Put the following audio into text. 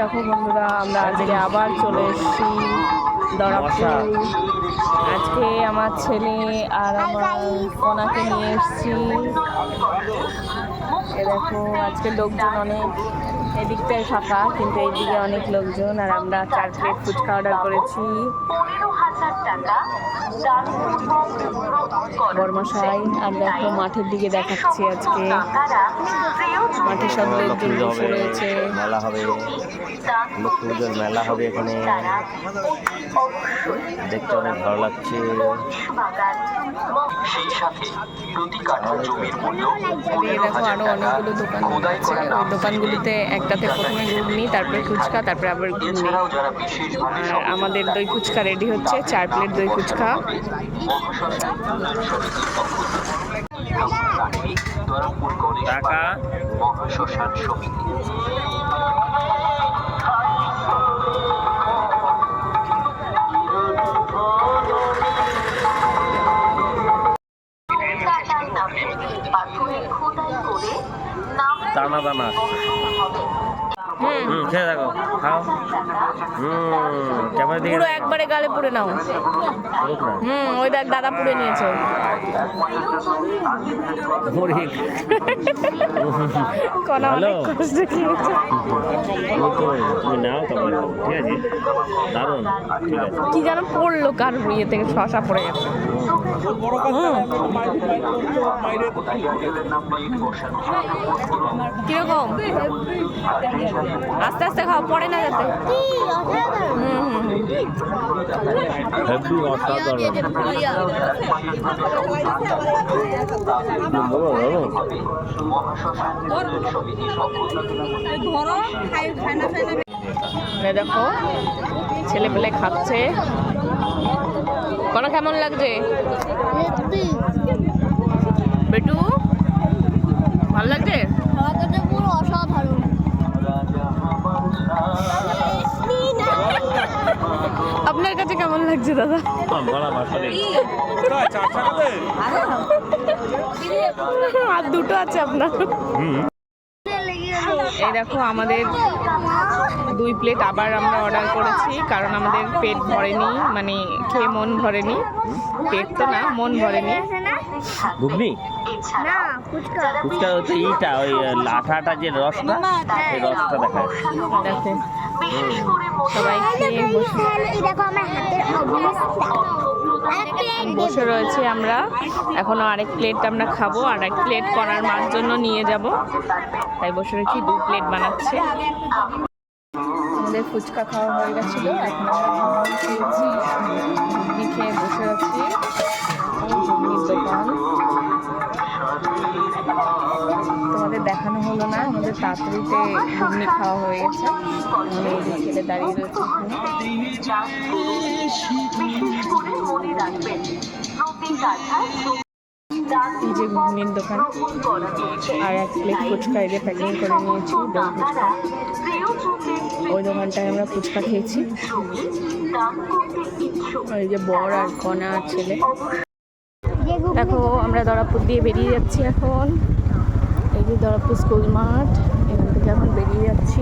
দেখো বন্ধুরা, আমরা আজকে আবার চলে এসেছি দরাপুর আজকে আমার ছেলে আর আমার কনাকে নিয়ে এসেছি। দেখো, আজকে লোকজন অনেক। এদিকটাই ফাঁকা কিন্তু এইদিকে অনেক লোকজন আর আমরা চার প্লেট ফুচকা অর্ডার করেছি। বর্মশাই আর দেখো মাঠের দিকে দেখাচ্ছি আজকে। মাঠে সব লোকজন বসে রয়েছে। মেলা হবে লক্ষ্মী পুজোর মেলা হবে এখানে। দেখতে অনেক ভালো লাগছে। সেই সাথে প্রতি কাঠা জমির মূল্য দেখো আরও অনেকগুলো দোকান আছে। ওই দোকানগুলিতে একটাতে প্রথমে ঘুগনি, তারপরে ফুচকা, তারপরে আবার ঘুগনি। আর আমাদের দই ফুচকা রেডি হচ্ছে, চার প্লেট দই ফুচকা। টাকা। মহাশ্মশান সমিতি দানা দানা হুম। হুম খেয়ে দেখো। খাও। হুম ক্যামেরা দিকে পুরো একবারে গালে পুড়ে নাও। হুম ওই দেখ দাদা পুড়ে নিয়েছে। মুড়ি। কলা অনেক কষ্ট খেয়েছে। তুমি নাও তারপরে ঠিক আছে? দারুণ। কি যেন পড়ল কার ইয়ে থেকে শশা পড়ে গেছে। কীরকম আস্তে আস্তে খাও পড়ে না যাতে দেখো ছেলে পেলে খাচ্ছে। কোনো কেমন লাগছে? বেটু ভালো লাগছে? পুরো অসাধারণ। আপনার কাছে কেমন লাগছে দাদা? আর দুটো আছে আপনার। এই দেখো আমাদের দুই প্লেট আবার আমরা অর্ডার করেছি কারণ আমাদের পেট ভরেনি মানে খেয়ে মন ভরেনি। পেট তো না মন ভরেনি। ঘুগনি না ফুচকা। হচ্ছে ইটা ওই আঠা যে রসটা এই রসটা দেখা যাচ্ছে দেখো সবাই খেয়ে বসে। দেখো আমার হাতের অবস্থা বসে রয়েছে আমরা। এখনও আরেক প্লেট আমরা খাব, আর এক প্লেট করার মার জন্য নিয়ে যাব। তাই বসে রয়েছি, দু প্লেট বানাচ্ছে। আমাদের ফুচকা খাওয়া হয়ে গেছিল, এখন খেয়ে বসে আছি। তোমাদের দেখানো হলো না, আমাদের তাড়াতাড়িতে ঘুগনি খাওয়া হয়ে গেছে। ছেলে দাঁড়িয়ে রয়েছে। এই যে ঘুগনির দোকান, আর এক প্লেট ফুচকা এই যে প্যাকিং করে নিয়েছি দই ওই দোকানটায় আমরা ফুচকা খেয়েছি। এই যে বর আর আর ছেলে। দেখো, আমরা দরাপুর দিয়ে বেরিয়ে যাচ্ছি এখন। এই যে দরাপুর স্কুল মাঠ, এখান থেকে এখন বেরিয়ে যাচ্ছি।